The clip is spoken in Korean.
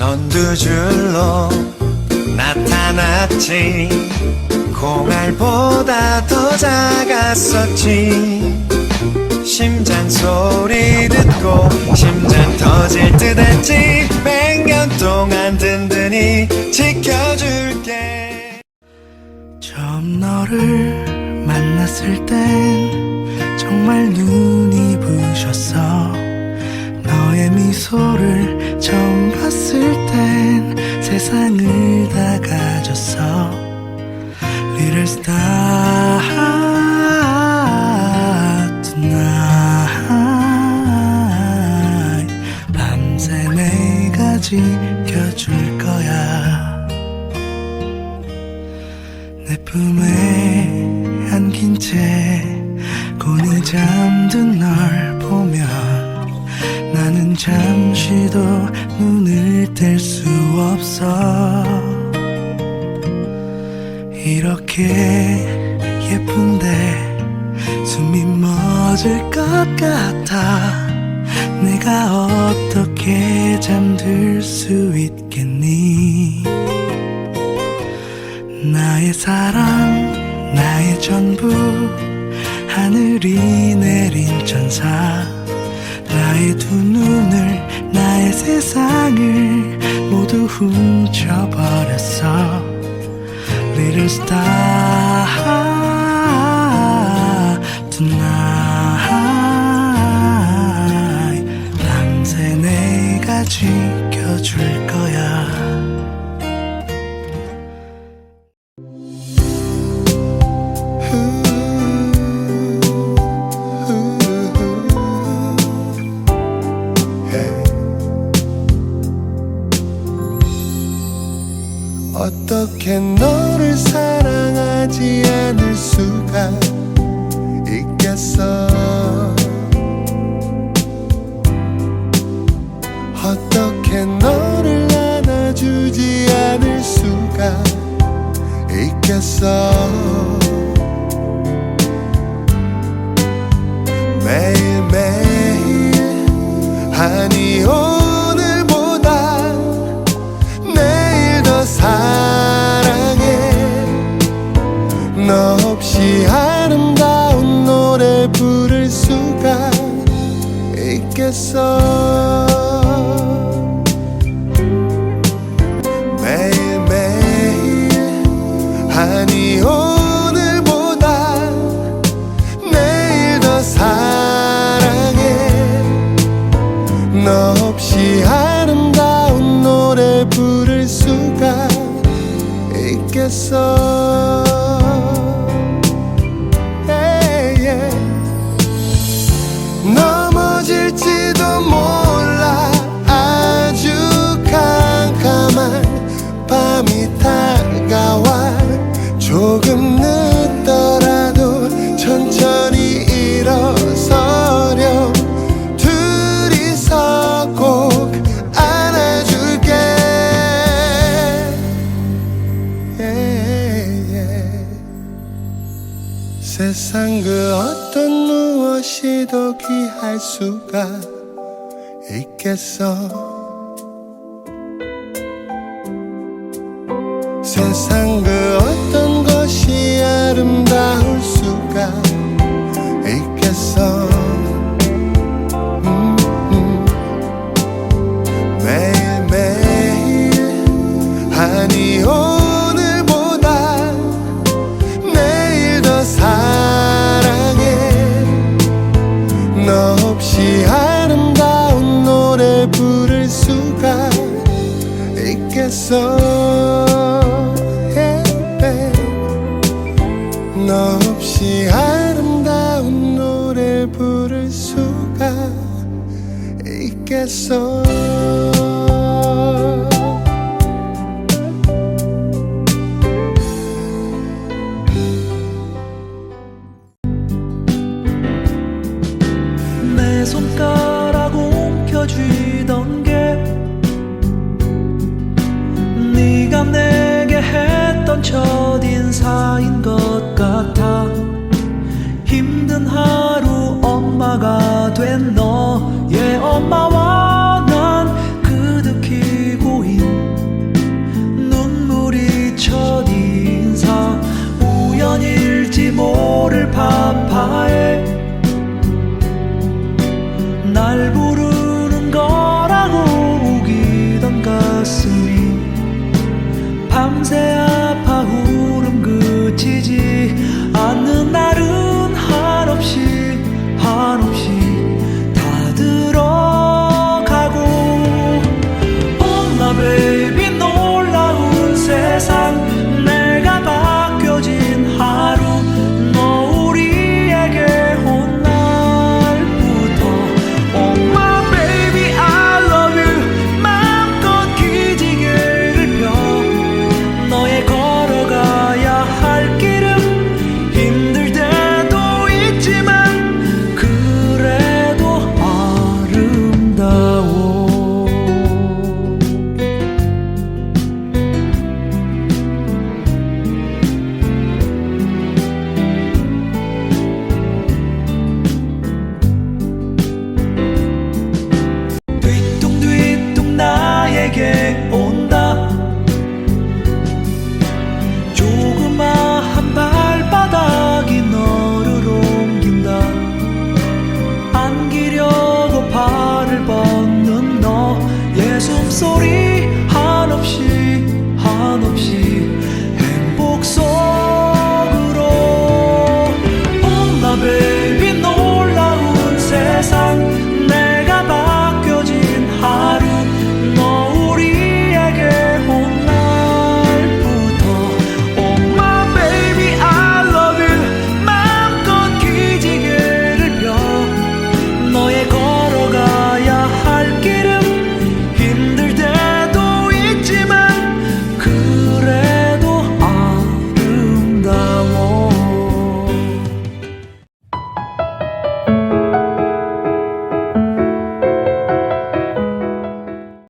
넌 두 줄로 나타났지. 콩알보다 더 작았었지. 심장 소리 듣고 심장 터질 듯 했지. 백년 동안 든든히 지켜줄게. 처음 너를 만났을 땐 정말 눈이 부셨어 너의 미소를 처음 봤을 땐 세상을 다 가졌어. Little star tonight. 밤새 내가 지켜줄 거야. 내 품에 잠시도 눈을 뗄 수 없어. 이렇게 예쁜데 숨이 멎을 것 같아. 내가 어떻게 잠들 수 있겠니? 나의 사랑 나의 전부 하늘이 내린 천사 나의 두 눈을 나의 세상을 모두 훔쳐버렸어. Little star tonight. 밤새 내가 지켜줄 거야 어떻게 너를 사랑하지 않을 수가 세상 그 어떤 무엇이도 귀할 수가 있겠어 세상 그 어떤 것이 아름다울 수가 있겠어 음, 음. 매일매일 아니 오 있겠어 Yeah, babe. 너 없이 아름다운 노래 부를 수가 있겠어 부르는 거라고 우기던 가슴이 밤새 아파 울음 그치지 소리 한없이 한없이 행복 소리